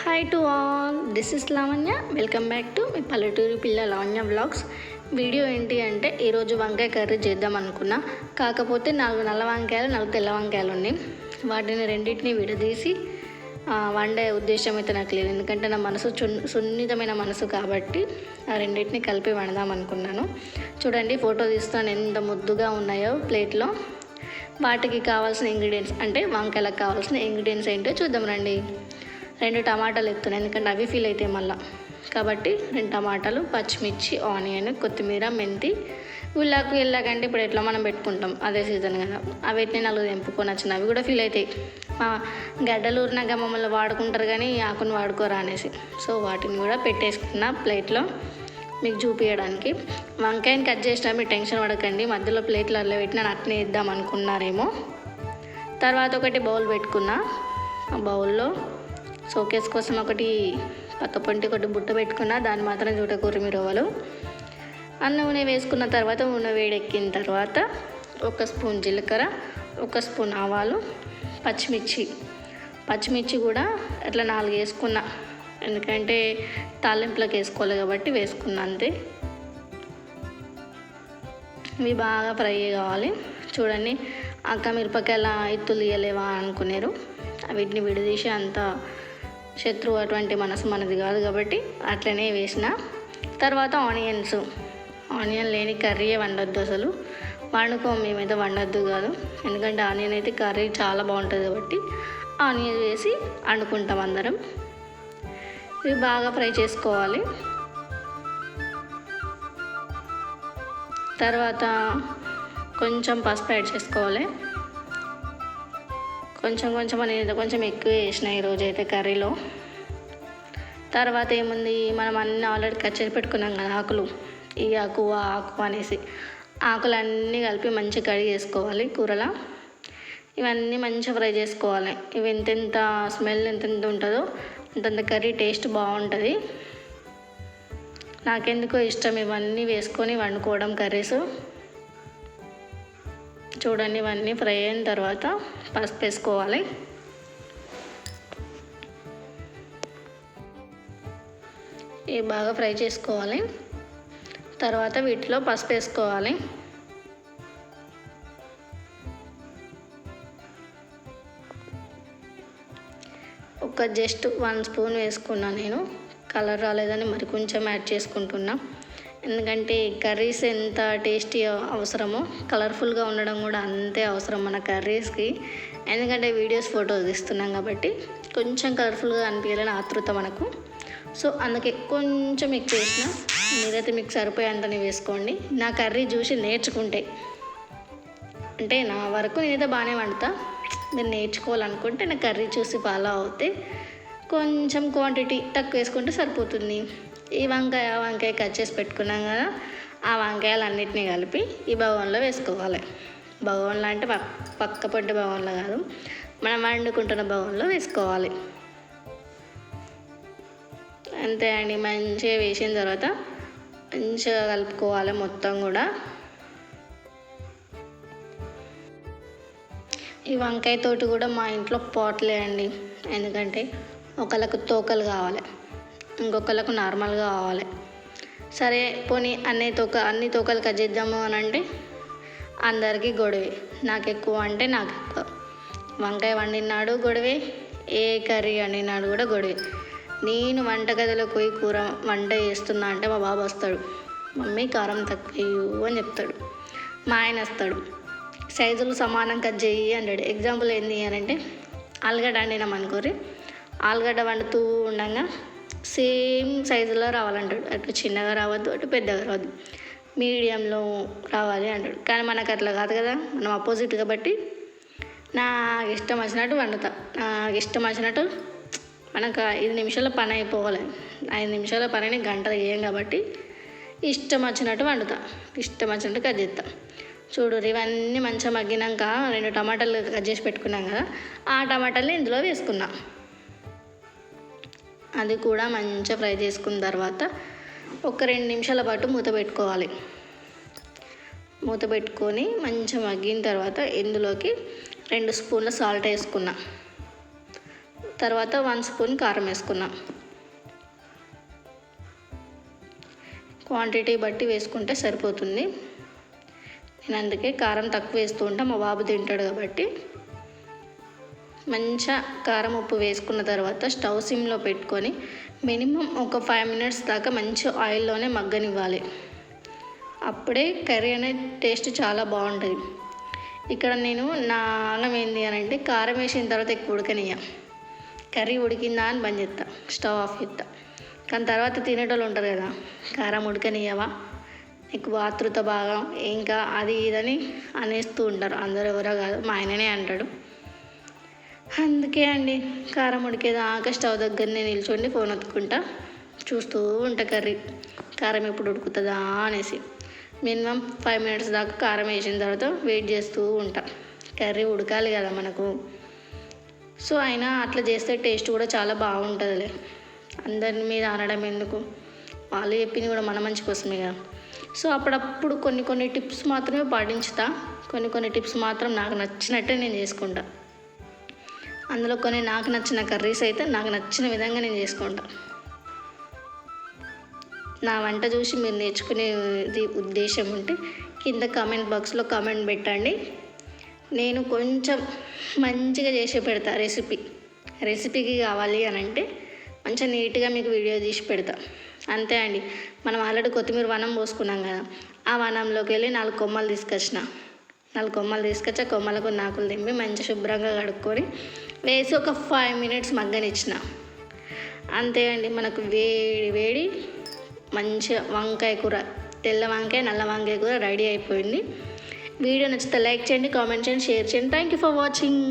Hi to all this is Lavanya welcome back to మీ పల్లెటూరి పిల్ల Lavanya blogs video ఏంటి అంటే ఈరోజు వంకాయ కర్రీ చేద్దాం అనుకున్నా. కాకపోతే నాలుగు నల్ల వంకాయలు నాలుగు తెల్ల వంకాయలు ఉన్నాయి. వాటిని రెండింటిని విడదీసి వండే ఉద్దేశం అయితే నాకు లేదు. ఎందుకంటే నా మనసు చున్ సున్నితమైన మనసు కాబట్టి ఆ రెండింటిని కలిపి వండదాం అనుకున్నాను. చూడండి ఫోటో తీస్తాను ఎంత ముద్దుగా ఉన్నాయో ప్లేట్లో. వాటికి కావాల్సిన ఇంగ్రీడియంట్స్ అంటే వంకాయలకు కావాల్సిన ఇంగ్రీడియంట్స్ ఏంటో చూద్దాం రండి. రెండు టమాటాలు ఎత్తున్నాయి ఎందుకంటే అవి ఫీల్ అవుతాయి మళ్ళీ. కాబట్టి రెండు టమాటాలు పచ్చిమిర్చి ఆనియన్ కొత్తిమీర మెంతి ఉల్లాకు ఎల్లాకంటే ఇప్పుడు ఎట్లా మనం పెట్టుకుంటాం అదే సీజన్ కదా. అవి అవిటిని నాలుగు తెంపుకొని వచ్చిన అవి కూడా ఫీల్ అవుతాయి. మా గడ్డలు ఊరినాక మమ్మల్ని వాడుకుంటారు కానీ ఆకుని వాడుకోరా అనేసి. సో వాటిని కూడా పెట్టేసుకున్న ప్లేట్లో మీకు చూపించడానికి వంకాయని కట్ చేసినా మీరు టెన్షన్ పడకండి మధ్యలో ప్లేట్లలో పెట్టిన అట్నే ఇద్దాం అనుకున్నారేమో. తర్వాత ఒకటి బౌల్ పెట్టుకున్నా. ఆ బౌల్లో షోకేస్ కోసం ఒకటి పక్క పొంటి ఒకటి బుట్ట పెట్టుకున్నా దాన్ని మాత్రం చూడకూర రవ్వలు ఆ నూనె వేసుకున్న తర్వాత నూనె వేడెక్కిన తర్వాత ఒక స్పూన్ జీలకర్ర ఒక స్పూన్ ఆవాలు పచ్చిమిర్చి. పచ్చిమిర్చి కూడా అట్లా నాలుగు వేసుకున్నా. ఎందుకంటే తాలింపులకు వేసుకోవాలి కాబట్టి వేసుకున్నా అంతే. ఇవి బాగా ఫ్రై కావాలి. చూడండి అక్క మిరపకాయల ఎత్తులు తీయలేవా అనుకున్నారు. వీటిని విడదీసి అంతా శత్రువు అటువంటి మనసు మనది కాదు కాబట్టి అట్లనే వేసిన. తర్వాత ఆనియన్స్. ఆనియన్ లేని కర్రీ వండొద్దు అసలు. వండుకో మేమైతే వండొద్దు కాదు. ఎందుకంటే ఆనియన్ అయితే కర్రీ చాలా బాగుంటుంది కాబట్టి ఆనియన్ వేసి వండుకుంటాం అందరం. ఇవి బాగా ఫ్రై చేసుకోవాలి. తర్వాత కొంచెం పసుపు యాడ్ చేసుకోవాలి. కొంచెం కొంచెం అనేది కొంచెం ఎక్కువ వేసిన ఈరోజు అయితే కర్రీలో. తర్వాత ఏముంది మనం అన్నీ ఆల్రెడీ కట్ చేసి పెట్టుకున్నాం కదా ఆకులు. ఈ ఆకు ఆ ఆకు అనేసి. ఆకులన్నీ కలిపి మంచిగా కడిగేసుకోవాలి కూరలో. ఇవన్నీ మంచిగా ఫ్రై చేసుకోవాలి. ఇవి ఎంతెంత స్మెల్ ఎంతెంత ఉంటుందో అంతంత కర్రీ టేస్ట్ బాగుంటుంది. నాకెందుకో ఇష్టం ఇవన్నీ వేసుకొని వండుకోవడం కర్రీస్. చూడండి ఇవన్నీ ఫ్రై అయిన తర్వాత పసుపు వేసుకోవాలి. ఇవి బాగా ఫ్రై చేసుకోవాలి. తర్వాత వీటిలో పసుపు వేసుకోవాలి. ఒక జస్ట్ వన్ స్పూన్ వేసుకున్నా నేను. కలర్ రాలేదని మరి కొంచెం యాడ్ చేసుకుంటున్నా. ఎందుకంటే కర్రీస్ ఎంత టేస్టీ అవసరమో కలర్ఫుల్గా ఉండడం కూడా అంతే అవసరం మన కర్రీస్కి. ఎందుకంటే వీడియోస్ ఫొటోస్ తీస్తున్నాం కాబట్టి కొంచెం కలర్ఫుల్గా అనిపించాలని ఆతృత మనకు. సో అందుకే కొంచెం ఎక్కువ వేసిన మీరైతే మీకు సరిపోయేంతని వేసుకోండి. నా కర్రీ చూసి నేర్చుకుంటే. అంటే నా వరకు నేనైతే బాగానే వండుతా. మీరు నేర్చుకోవాలనుకుంటే నా కర్రీ చూసి ఫాలో అవుతే కొంచెం క్వాంటిటీ తక్కువ వేసుకుంటే సరిపోతుంది. ఈ వంకాయ ఆ వంకాయ కట్ చేసి పెట్టుకున్నాం కదా ఆ వంకాయలు అన్నిటినీ కలిపి ఈ బగోన్లో వేసుకోవాలి. బగోన్లో అంటే పక్ పక్క పొట్టి బగోన్లో కాదు మనం వండుకుంటున్న బగోన్లో వేసుకోవాలి. అంతే అండి మంచిగా వేసిన తర్వాత మంచిగా కలుపుకోవాలి మొత్తం కూడా. ఈ వంకాయ తోటి కూడా మా ఇంట్లో పోట్లే అండి ఎందుకంటే ఒకళ్ళకు తోకలు కావాలి. ఇంకొకళ్ళకు నార్మల్గా కావాలి. సరే పోనీ అన్ని తోక అన్ని తోకలు కట్ చేద్దాము అని అంటే అందరికీ గొడవే. నాకు ఎక్కువ అంటే నాకు ఎక్కువ. వంకాయ వండినాడు గొడవే ఏ కర్రీ వండినాడు కూడా గొడవే. నేను వంటగదిలోకి పోయి కూర వంట చేస్తున్నా అంటే మా బాబు వస్తాడు. మమ్మీ కారం తక్కువ అని చెప్తాడు. మా ఆయన వస్తాడు. సైజులు సమానం కట్ చేయి అంటాడు ఎగ్జాంపుల్ ఏంది అని అంటే ఆలుగడ్డ వండినాం అనుకోరి ఆలుగడ్డ వండుతూ ఉండగా సేమ్ సైజులో రావాలంటాడు. అటు చిన్నగా రావద్దు అటు పెద్దగా రావద్దు. మీడియంలో రావాలి అంటాడు. కానీ మనకు అట్లా కాదు కదా మనం అపోజిట్ కాబట్టి నాకు ఇష్టం వచ్చినట్టు వండుతా. నాకు ఇష్టం వచ్చినట్టు మనకు ఐదు నిమిషాల పని అయిపోవాలి. ఐదు నిమిషాల పనిని గంట చేయం కాబట్టి ఇష్టం వచ్చినట్టు వండుతా. ఇష్టం వచ్చినట్టు కట్ చేస్తా. చూడు ఇవన్నీ మంచిగా మగ్గినాక రెండు టమాటాలు కట్ చేసి పెట్టుకున్నాం కదా ఆ టమాటాలు ఇందులో వేసుకున్నాను అది కూడా మంచిగా ఫ్రై చేసుకున్న తర్వాత ఒక రెండు నిమిషాల పాటు మూత పెట్టుకోవాలి. మూత పెట్టుకొని మంచిగా మగ్గిన తర్వాత ఇందులోకి రెండు స్పూన్ల సాల్ట్ వేసుకున్నా. తర్వాత వన్ స్పూన్ కారం వేసుకున్నా. క్వాంటిటీ బట్టి వేసుకుంటే సరిపోతుంది. నేను అందుకే కారం తక్కువ వేస్తూ ఉంటా మా బాబు తింటాడు కాబట్టి. మంచిగా కారం ఉప్పు వేసుకున్న తర్వాత స్టవ్ సిమ్లో పెట్టుకొని మినిమం ఒక ఫైవ్ మినిట్స్ దాకా మంచి ఆయిల్లోనే మగ్గనివ్వాలి. అప్పుడే కర్రీ అనేది టేస్ట్ చాలా బాగుంటుంది. ఇక్కడ నేను నా ఆలం ఏంటి అని అంటే కారం వేసిన తర్వాత ఎక్కువ ఉడకనియ్య. కర్రీ ఉడికిందా అని బంద్ చేస్తా స్టవ్ ఆఫ్ చేస్తా కానీ తర్వాత తినేటోళ్ళు ఉంటారు కదా కారం ఉడకనియ్యవా? ఎక్కువ ఆతృత బాగా ఇంకా అది ఇదని అనేస్తూ ఉంటారు. అందరు ఎవరో కాదు మా ఆయననే అంటాడు. అందుకే అండి కారం ఉడికేదాకా స్టవ్ దగ్గరనే నిల్చోండి ఫోన్ ఒత్తుకుంటా చూస్తూ ఉంటా కర్రీ. కారం ఎప్పుడు ఉడుకుతుందా అనేసి. మినిమం ఫైవ్ మినిట్స్ దాకా కారం వేసిన తర్వాత వెయిట్ చేస్తూ ఉంటా. కర్రీ ఉడకాలి కదా మనకు. సో అయినా అట్లా చేస్తే టేస్ట్ కూడా చాలా బాగుంటుందిలే. అందరి మీద అనడం ఎందుకు? వాళ్ళు చెప్పింది కూడా మన మంచి కోసమే కదా. సో అప్పుడప్పుడు కొన్ని కొన్ని టిప్స్ మాత్రమే పాటించుతా. కొన్ని కొన్ని టిప్స్ మాత్రం నాకు నచ్చినట్టే నేను చేసుకుంటా. అందులో కొన్ని నాకు నచ్చిన కర్రీస్ అయితే నాకు నచ్చిన విధంగా నేను చేసుకుంటా. నా వంట చూసి మీరు నేర్చుకునేది ఉద్దేశం ఉంటే కింద కామెంట్ బాక్స్లో కామెంట్ పెట్టండి. నేను కొంచెం మంచిగా చేసి పెడతా రెసిపీ రెసిపీకి కావాలి అని అంటే మంచిగా నీట్గా మీకు వీడియో తీసి పెడతా. అంతే అండి. మనం ఆల్రెడీ కొత్తిమీర వనం పోసుకున్నాం కదా ఆ వనంలోకి వెళ్ళి నాలుగు కొమ్మలు తీసుకొచ్చిన. నాలుగు కొమ్మలు తీసుకొచ్చి ఆ కొమ్మలకు నాకులు తింపి మంచి శుభ్రంగా కడుక్కొని వేసి ఒక ఫైవ్ మినిట్స్ మగ్గనిచ్చిన. అంతే అండి మనకు వేడి వేడి మంచిగా వంకాయ కూర తెల్ల వంకాయ నల్ల వంకాయ కూర రెడీ అయిపోయింది. వీడియో నచ్చితే లైక్ చేయండి కామెంట్ చేయండి షేర్ చేయండి. Thank you for watching